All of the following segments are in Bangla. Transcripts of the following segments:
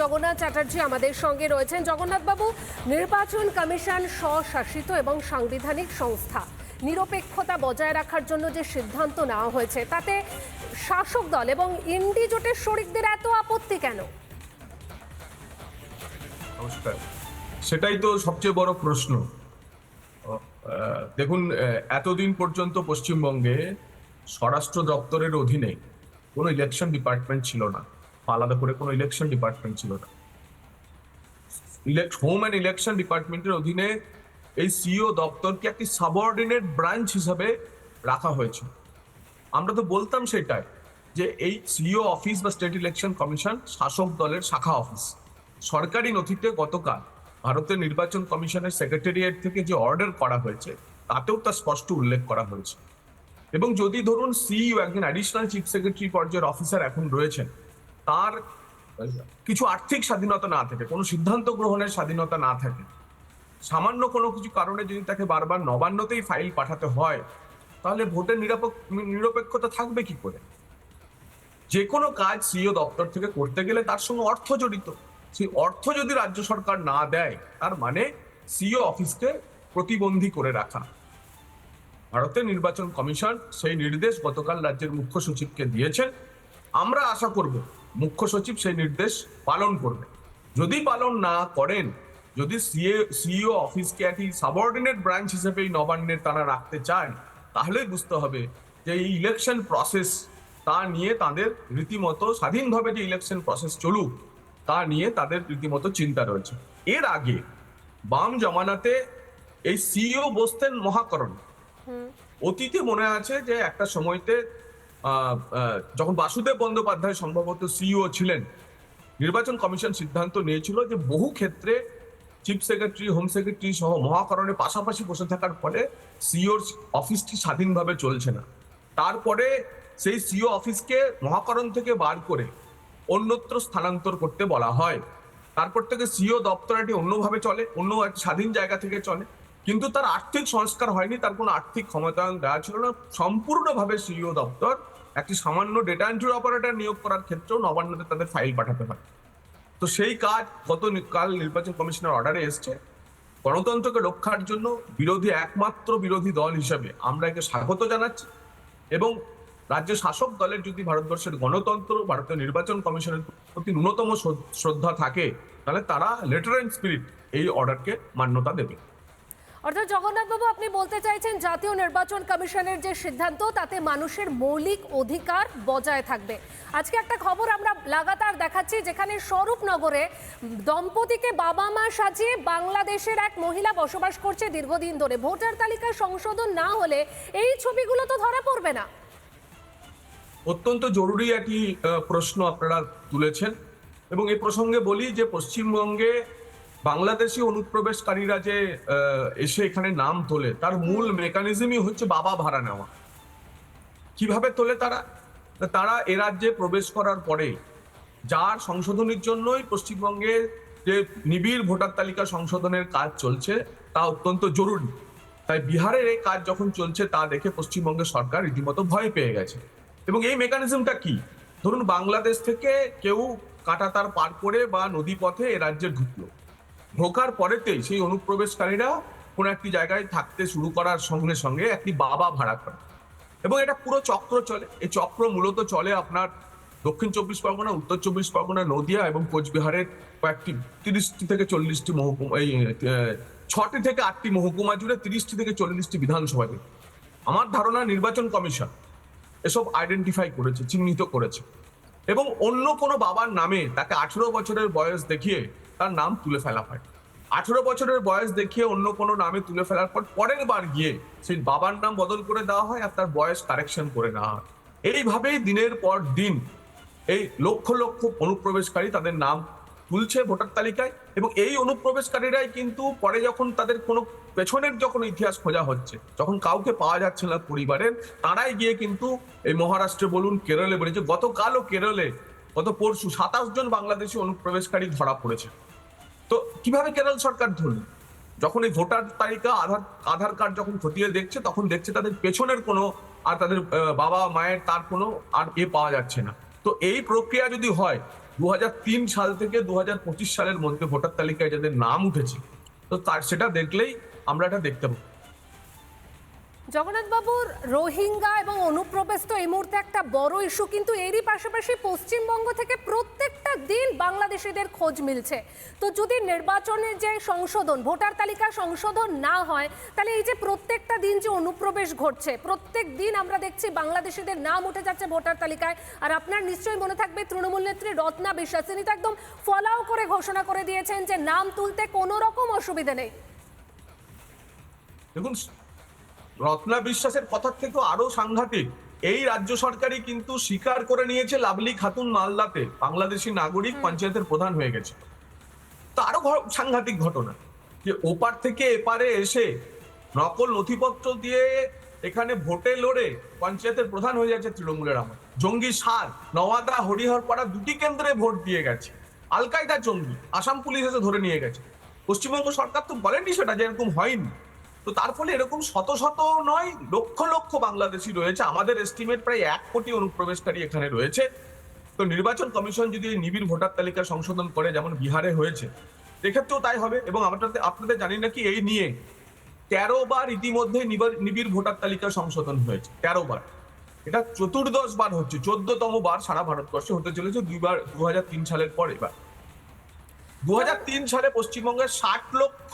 জগন্নাথ চ্যাটার্জি আমাদের সঙ্গে রয়েছেন। জগন্নাথবাবু, নির্বাচন কমিশন স্বশাসিত এবং সাংবিধানিক সংস্থা। নিরপেক্ষতা বজায় রাখার জন্য যে সিদ্ধান্ত নেওয়া হয়েছে, তাতে শাসক দল এবং ইন্ডি জোটের শরিকদের এত আপত্তি কেন? নমস্কার। সেটাই তো সবচেয়ে বড় প্রশ্ন। দেখুন এতদিন পর্যন্ত পশ্চিমবঙ্গে স্বরাষ্ট্র দপ্তরের অধীনে কোনো ইলেকশন ডিপার্টমেন্ট ছিল না। আলাদা করে কোনো ইলেকশন ডিপার্টমেন্ট ছিল না। হোম অ্যান্ড ইলেকশন ডিপার্টমেন্টের অধীনে এই সিও দপ্তরকে একটি সাবঅর্ডিনেট ব্রাঞ্চ হিসাবে রাখা হয়েছে। আমরা তো বলতাম সেটাই যে এই সিও অফিস বা স্টেট ইলেকশন কমিশন শাসক দলের শাখা অফিস সরকারি নথিতে গতকাল ভারতের নির্বাচন কমিশনের সেক্রেটারিয়েট থেকে যে অর্ডার করা হয়েছে, তাতেও তা স্পষ্ট উল্লেখ করা হয়েছে। এবং যদি ধরুন সিইও একজন অ্যাডিশনাল চিফ সেক্রেটারি পর্যায়ের অফিসার এখন রয়েছেন তার কিছু আর্থিক স্বাধীনতা না থাকে, কোনো সিদ্ধান্ত গ্রহণের স্বাধীনতা না থাকে। সামান্য কোনো কিছু কারণে যদি তাকে বারবার নবান্নতেই ফাইল পাঠাতে হয়, তাহলে ভোটের নিরাপক নিরপেক্ষতা থাকবে কি করে? যে কোনো কাজ সিও দপ্তর থেকে করতে গেলে তার সঙ্গে অর্থ জড়িত। সেই অর্থ যদি রাজ্য সরকার না দেয়, তার মানে সিও অফিসকে প্রতিবন্ধী করে রাখা। ভারতের নির্বাচন কমিশন সেই নির্দেশ গতকাল রাজ্যের মুখ্য সচিবকে দিয়েছেন আমরা আশা করব মুখ্য সচিব সেই নির্দেশ পালন করবে। যদি পালন না করেন যদি সিএ সিইও অফিসকে একটি সাবঅর্ডিনেট ব্রাঞ্চ হিসেবে এই নবান্নের তারা রাখতে চান তাহলেই বুঝতে হবে যে এই ইলেকশন প্রসেস তা নিয়ে তাদের রীতিমতো স্বাধীনভাবে যে ইলেকশন প্রসেস চলুক তা নিয়ে তাদের রীতিমতো চিন্তা রয়েছে। এর আগে বাম জমানাতে এই সিইও বসতেন মহাকরণ। অতীতে মনে আছে যে একটা সময়তে যখন বাসুদেব বন্দ্যোপাধ্যায় সম্ভবত সিইও ছিলেন, নির্বাচন কমিশন সিদ্ধান্ত নিয়েছিল যে বহু ক্ষেত্রে চিফ সেক্রেটারি, হোম সেক্রেটারি সহ মহাকরণে পাশাপাশি বসে থাকার ফলে সিওর অফিসটি স্বাধীনভাবে চলছে না। তারপরে সেই সিও অফিসকে মহাকরণ থেকে বার করে অন্যত্র স্থানান্তর করতে বলা হয়। তারপর থেকে সিও দপ্তরটি অন্যভাবে চলে, অন্য স্বাধীন জায়গা থেকে চলে। কিন্তু তার আর্থিক সংস্কার হয়নি, তার কোনো আর্থিক ক্ষমতায়ন দেওয়া ছিল না। সম্পূর্ণভাবে সিও দপ্তর একটি সামান্য ডেটা এন্ট্রি অপারেটর নিয়োগ করার ক্ষেত্রেও নবান্নতে তাদের ফাইল পাঠাতে হয়। তো সেই কাজ গত কাল নির্বাচন কমিশনের অর্ডারে এসছে। গণতন্ত্রকে রক্ষার জন্য বিরোধী একমাত্র বিরোধী দল হিসেবে আমরা একে স্বাগত জানাচ্ছি এবং রাজ্য শাসক দলের যদি ভারতবর্ষের গণতন্ত্র, ভারতীয় নির্বাচন কমিশনের প্রতি ন্যূনতম শ্রদ্ধা থাকে, তাহলে তারা লেটার অ্যান্ড স্পিরিট এই অর্ডারকে মান্যতা দেবে। অর্থাৎ জগন্নাথবাবু আপনি বলতে চাইছেন জাতীয় নির্বাচন কমিশনের যে সিদ্ধান্ত, তাতে মানুষের মৌলিক অধিকার বজায় থাকবে। আজকে একটা খবর আমরা লাগাতার দেখাচ্ছি, যেখানে স্বরূপনগরে দম্পতিকে বাবা মা সাজিয়ে বাংলাদেশের এক মহিলা বসবাস করছে দীর্ঘদিন ধরে। ভোটার তালিকা সংশোধন না হলে এই ছবিগুলো তো ধরা পড়বে না। অত্যন্ত জরুরি একটি প্রশ্ন আপনারা তুলেছেন। এবং এই প্রসঙ্গে বলি যে পশ্চিমবঙ্গে বাংলাদেশি অনুপ্রবেশকারীরা যে এসে এখানে নাম তোলে, তার মূল মেকানিজমই হচ্ছে বাবা ভাড়া নেওয়া। কীভাবে তোলে তারা? তারা এ রাজ্যে প্রবেশ করার পরে যার সংশোধনের জন্যই পশ্চিমবঙ্গে যে নিবিড় ভোটার তালিকা সংশোধনের কাজ চলছে, তা অত্যন্ত জরুরি। তাই বিহারের এই কাজ যখন চলছে, তা দেখে পশ্চিমবঙ্গের সরকার রীতিমতো ভয় পেয়ে গেছে। এবং এই মেকানিজমটা কি? ধরুন, বাংলাদেশ থেকে কেউ কাটাতার পার করে বা নদী পথে এ রাজ্যে ঢুকলো। ঢোকার পরেতেই সেই অনুপ্রবেশকারীরা কোনো একটি জায়গায় থাকতে শুরু করার সঙ্গে সঙ্গে একটি বাবা ভাড়া করে। এবং এটা পুরো চক্র চলে। এই চক্র মূলত চলে আপনার দক্ষিণ চব্বিশ পরগনা, উত্তর চব্বিশ পরগনা, নদিয়া এবং কোচবিহারের কয়েকটি তিরিশটি থেকে চল্লিশটি মহকুমা, এই ছটি থেকে আটটি মহকুমা জুড়ে তিরিশটি থেকে চল্লিশটি বিধানসভাতে আমার ধারণা নির্বাচন কমিশন এসব আইডেন্টিফাই করেছে, চিহ্নিত করেছে। এবং অন্য কোনো বাবার নামে তাকে আঠেরো বছরের বয়স দেখিয়ে তার নাম তুলে ফেলা হয় আঠেরো বছরের বয়স দেখিয়ে অন্য কোনো নামে তুলে ফেলার পর পরের বার গিয়ে সেই বাবার নাম বদল করে দেওয়া হয় আর তার বয়স কারেকশন করে নেওয়া হয়। এইভাবেই দিনের পর দিন এই লক্ষ লক্ষ অনুপ্রবেশকারী তাদের নাম তুলছে ভোটার তালিকায় এবং এই অনুপ্রবেশকারীরাই কিন্তু পরে যখন তাদের কোনো পেছনের যখন ইতিহাস খোঁজা হচ্ছে, যখন কাউকে পাওয়া যাচ্ছে না পরিবারের, তারাই গিয়ে কিন্তু এই মহারাষ্ট্রে বলুন, কেরলে বলেছে গতকালও কেরলে, গত পরশু সাতাশ জন বাংলাদেশি অনুপ্রবেশকারী ধরা পড়েছে। তো কীভাবে কেরল সরকার ধরল যখন এই ভোটার তালিকা, আধার আধার কার্ড যখন খতিয়ে দেখছে, তখন দেখছে তাদের পেছনের কোনো, আর তাদের বাবা মায়ের, তার কোনো আর এ পাওয়া যাচ্ছে না। তো এই প্রক্রিয়া যদি হয় দু হাজার তিন সাল থেকে দু হাজার পঁচিশ সালের মধ্যে ভোটার তালিকায় যাদের নাম উঠেছে, তো তার সেটা দেখলেই আমরা এটা দেখতে পাবো। জগন্নাথবাবুর রোহিঙ্গা এবং অনুপ্রবেশ তো এই মুহূর্তে একটা বড় ইস্যু কিন্তু এরই পাশাপাশি পশ্চিমবঙ্গ থেকে প্রত্যেকটা দিন বাংলাদেশিদের খোঁজ মিলছে। তো যদি নির্বাচনের যে সংশোধন, ভোটার তালিকা সংশোধন না হয়, তাহলে এই যে প্রত্যেকটা দিন যে অনুপ্রবেশ ঘটছে, প্রত্যেক দিন আমরা দেখছি বাংলাদেশিদের নাম উঠে যাচ্ছে ভোটার তালিকায়। আর আপনার নিশ্চয়ই মনে থাকবে, তৃণমূল নেত্রী রত্না বিশ্বাস, তিনি তো একদম ফলাও করে ঘোষণা করে দিয়েছেন যে নাম তুলতে কোনো রকম অসুবিধা নেই। দেখুন রত্না বিশ্বাসের কথার থেকেও আরও সাংঘাতিক এই রাজ্য সরকারই কিন্তু স্বীকার করে নিয়েছে লাভলি খাতুন মালদাতে বাংলাদেশি নাগরিক পঞ্চায়েতের প্রধান হয়ে গেছে। তো আরও সাংঘাতিক ঘটনা যে ওপার থেকে এপারে এসে নকল নথিপত্র দিয়ে এখানে ভোটে লড়ে পঞ্চায়েতের প্রধান হয়ে যাচ্ছে তৃণমূলের আমার জঙ্গি সার নওয়াদা হরিহরপাড়া দুটি কেন্দ্রে ভোট দিয়ে গেছে। আল কায়দা জঙ্গি আসাম পুলিশ এসে ধরে নিয়ে গেছে। পশ্চিমবঙ্গ সরকার তো বলেনি সেটা যে এরকম হয়নি। তো তার ফলে এরকম শত শত নয়, লক্ষ লক্ষ বাংলাদেশি রয়েছে। আমাদের এস্টিমেট প্রায় এক কোটি অনুপ্রবেশকারী এখানে রয়েছে। তো নির্বাচন কমিশন যদি নিবিড় ভোটার তালিকা সংশোধন করে, যেমন বিহারে হয়েছে এক্ষেত্রেও তাই হবে। এবং আপনাদের আপনাদের জানি নাকি এই নিয়ে তেরো বার ইতিমধ্যে নিবিড় ভোটার তালিকা সংশোধন হয়েছে, তেরো বার। এটা চতুর্দশ বার হচ্ছে, চোদ্দতম বার সারা ভারতবর্ষে হতে চলেছে, দুইবার দু হাজার তিন সালের পর এবার। দু সালে পশ্চিমবঙ্গের ষাট লক্ষ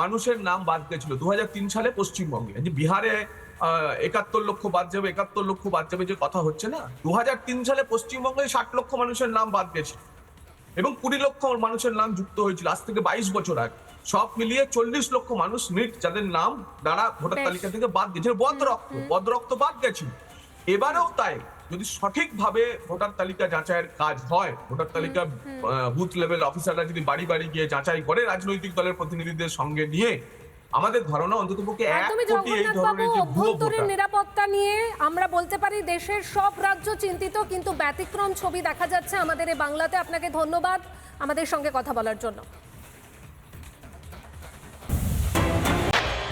মানুষের নাম বাদ গেছিল। দু হাজার তিন সালে পশ্চিমবঙ্গে। যে বিহারে একাত্তর লক্ষ বাদ যাবে একাত্তর লক্ষ বাদ যাবে যে কথা হচ্ছে না? দু হাজার তিন সালে পশ্চিমবঙ্গে ষাট লক্ষ মানুষের নাম বাদ গেছে এবং কুড়ি লক্ষ মানুষের নাম যুক্ত হয়েছিল আজ থেকে বাইশ বছর আগে। সব মিলিয়ে চল্লিশ লক্ষ মানুষ নিট যাদের নাম দ্বারা ভোটার তালিকা থেকে বাদ গেছে। বদ রক্ত বদ রক্ত বাদ গেছিল। এবারেও তাই। যদি সঠিকভাবে ভোটার তালিকা যাচাইয়ের কাজ হয় ভোটার তালিকা বুথ লেভেল অফিসাররা যদি বাড়ি বাড়ি গিয়ে যাচাই করে রাজনৈতিক দলের প্রতিনিধিদের সঙ্গে নিয়ে আমাদের ধারণা অন্ততপক্ষে এক একদমই কোটি এই ধরনের যে ভুয়ো অভ্যন্তরীণ নিরাপত্তা নিয়ে আমরা বলতে পারি দেশের সব রাজ্য চিন্তিত কিন্তু ব্যতিক্রম ছবি দেখা যাচ্ছে আমাদের এই বাংলাতে। আপনাকে ধন্যবাদ আমাদের সঙ্গে কথা বলার জন্য।